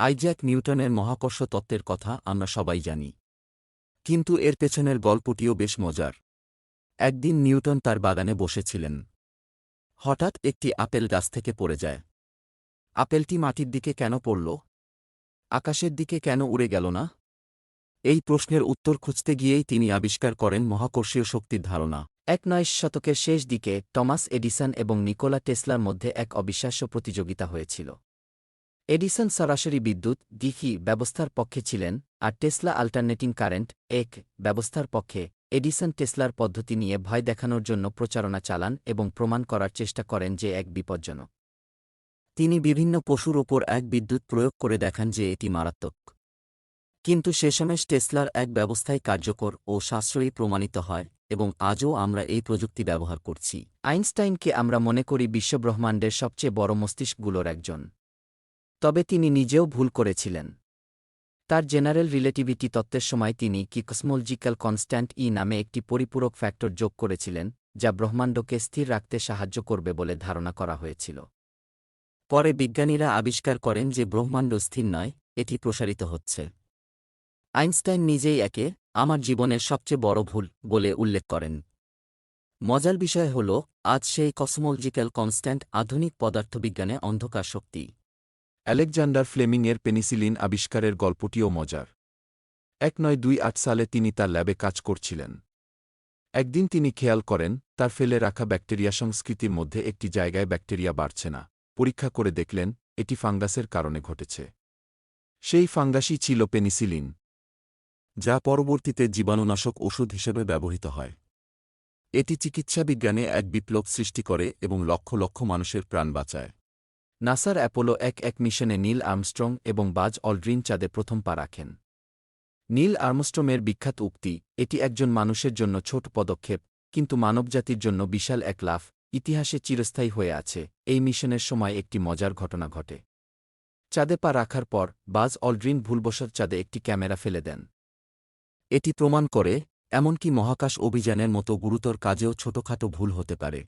Isaac নিউটনের মহাকর্ষ তত্ত্বের কথা আমরা সবাই জানি। কিন্তু এর পেছনের গল্পটিও বেশ মজার। একদিন নিউটন তার বাগানে বসেছিলেন। হঠাৎ একটি আপেল গাছ থেকে পড়ে যায়। আপেলটি মাটির দিকে কেন পড়ল? আকাশের দিকে কেন উড়ে গেল না? এই প্রশ্নের উত্তর খুঁজতে গিয়েই তিনি আবিষ্কার করেন মহাকর্ষীয় শক্তির ধারণা। এক নয় শতকের শেষ দিকে টমাস এডিসন এবং নিকোলা টেসলার মধ্যে এক অবিশ্বাস্য প্রতিযোগিতা হয়েছিল। এডিসন সরাসরি বিদ্যুৎ, ডিকি ব্যবস্থার পক্ষে ছিলেন, আর টেসলা আল্টারনেটিং কারেন্ট, এক, ব্যবস্থার পক্ষে। এডিসন টেসলার পদ্ধতি নিয়ে ভয় দেখানোর জন্য প্রচারণা চালান এবং প্রমাণ করার চেষ্টা করেন যে এক বিপজ্জনক। তিনি বিভিন্ন পশুর ওপর এক বিদ্যুৎ প্রয়োগ করে দেখান যে এটি মারাত্মক। কিন্তু শেষমেশ টেসলার এক ব্যবস্থায় কার্যকর ও সাশ্রয়ী প্রমাণিত হয়, এবং আজও আমরা এই প্রযুক্তি ব্যবহার করছি। আইনস্টাইনকে আমরা মনে করি বিশ্বব্রহ্মাণ্ডের সবচেয়ে বড় মস্তিষ্কগুলোর একজন। তবে তিনি নিজেও ভুল করেছিলেন। তার জেনারেল রিলেটিভিটি তত্ত্বের সময় তিনি কি কসমোলজিক্যাল কনস্ট্যান্ট ই নামে একটি পরিপূরক ফ্যাক্টর যোগ করেছিলেন, যা ব্রহ্মাণ্ডকে স্থির রাখতে সাহায্য করবে বলে ধারণা করা হয়েছিল। পরে বিজ্ঞানীরা আবিষ্কার করেন যে ব্রহ্মাণ্ড স্থির নয়, এটি প্রসারিত হচ্ছে। আইনস্টাইন নিজেই একে আমার জীবনের সবচেয়ে বড় ভুল বলে উল্লেখ করেন। মজার বিষয় হল, আজ সেই কসমোলজিক্যাল কনস্ট্যান্ট আধুনিক পদার্থবিজ্ঞানে অন্ধকার শক্তি। আলেকজান্ডার ফ্লেমিংয়ের পেনিসিলিন আবিষ্কারের গল্পটিও মজার। এক নয় দুই আট সালে তিনি তার ল্যাবে কাজ করছিলেন। একদিন তিনি খেয়াল করেন, তার ফেলে রাখা ব্যাকটেরিয়া সংস্কৃতির মধ্যে একটি জায়গায় ব্যাকটেরিয়া বাড়ছে না। পরীক্ষা করে দেখলেন, এটি ফাঙ্গাসের কারণে ঘটেছে। সেই ফাঙ্গাসই ছিল পেনিসিলিন, যা পরবর্তীতে জীবাণুনাশক ওষুধ হিসেবে ব্যবহৃত হয়। এটি চিকিৎসাবিজ্ঞানে এক বিপ্লব সৃষ্টি করে এবং লক্ষ লক্ষ মানুষের প্রাণ বাঁচায়। নাসার অ্যাপোলো এক এক মিশনে নীল আর্মস্ট্রং এবং বাজ অলড্রিন চাঁদে প্রথম পা রাখেন। নীল আর্মস্ট্রমের বিখ্যাত উক্তি, এটি একজন মানুষের জন্য ছোট পদক্ষেপ, কিন্তু মানবজাতির জন্য বিশাল এক লাফ, ইতিহাসে চিরস্থায়ী হয়ে আছে, এই মিশনের সময় একটি মজার ঘটনা ঘটে। চাঁদে পা রাখার পর, বাজ অলড্রিন ভুলবশত চাঁদে একটি ক্যামেরা ফেলে দেন। এটি প্রমাণ করে, এমনকি মহাকাশ অভিযানের মতো গুরুতর কাজেও ছোটখাটো ভুল হতে পারে।